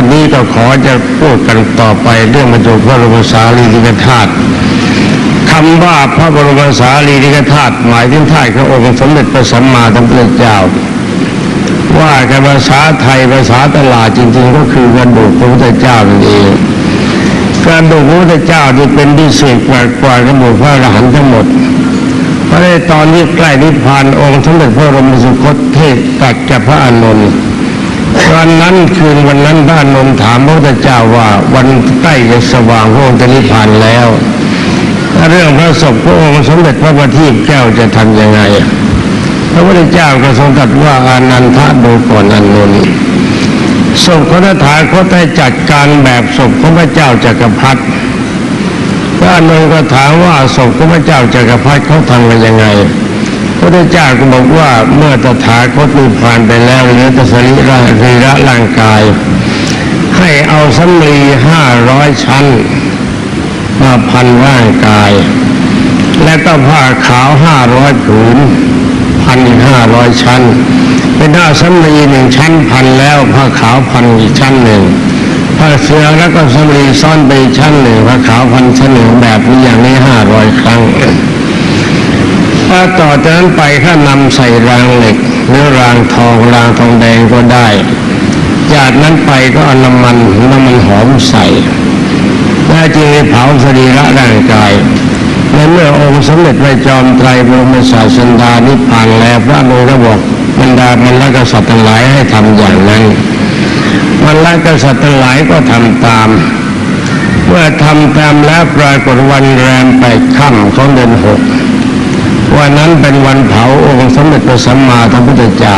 วันนี้ก็ขอจะพูดกันต่อไปเรื่องบรรจุพระบรมสารีริกธาตุคำว่าพระบรมสารีริกธาตุหมายถึงธาตุขององค์สมเด็จพระสัมมาสัมพุทธเจ้า ว่ากันภาษาไทยภาษาตลาดจริงๆ ก็คือกระดูกพระพุทธเจ้านั่นเองกระดูกพระพุทธเจ้าที่เป็นที่สุดกว่ากว่ากระดูกพระอรหันต์ทั้งหมดเพราะในตอนนี้ใกล้นิพพานองค์สมเด็จพระบรมสุคตเทศตัดกับพระอานนท์ วันนั้นคืนวันนั้นพระอานนท์ถามพระพุทธเจ้าว่าวันใกล้จะสว่างพระองค์จะนิพพานแล้ว เรื่องพระศพพระองค์สมเด็จพระบัณฑิตแก้วจะทำยังไง พระพุทธเจ้าก็ทรงตรัสว่าอานันทะดูก่อนอานนท์ศพของพระถาคตได้จัดการแบบศพของพระเจ้าจักรพรรดิพระอานนท์ก็ถามว่าศพของพระเจ้าจักรพรรดิเขาทำกันยังไง พระพุทธเจ้าก็บอกว่าเมื่อตถาคตนิพพานไปแล้วเหลือตสรีระสรีระร่างกาย ให้เอาสำลีห้าร้อยชั้น มาพันร่างกาย และก็ผ้าขาวห้าร้อยผืนพันห้าร้อยชั้น เป็นผ้าสำลีหนึ่งชั้นพันแล้วผ้าขาวพันอีกชั้นหนึ่งผ้าเสือแล้วก็สำลีซ่อนไปชั้นหนึ่งผ้าขาวพันชั้นหนึ่งแบบนี้อย่างนี้ห้าร้อยครั้ง ถ้าต่อจากนั้นไปถ้านำใส่รางเหล็กหรือรางทองรางทองแดงก็ได้ จากนั้นไปก็เอาน้ำมันน้ำมันหอมใส่และจึงได้เผาสรีระร่างกายในเมื่อองค์สมเด็จพระจอมไตรบรมศาสดานิพพานแล้วพระองค์ก็บอกบรรดาบรรลกษัตริย์ทั้งหลายให้ทำอย่างนั้นบรรลกษัตริย์ทั้งหลายก็ทำตาม เมื่อทำตามแล้วปรากฏวันแรมแปดค่ำของเดือนหก วันนั้นเป็นวันเผาองค์สมเด็จพระสัมมาสัมพุทธเจ้า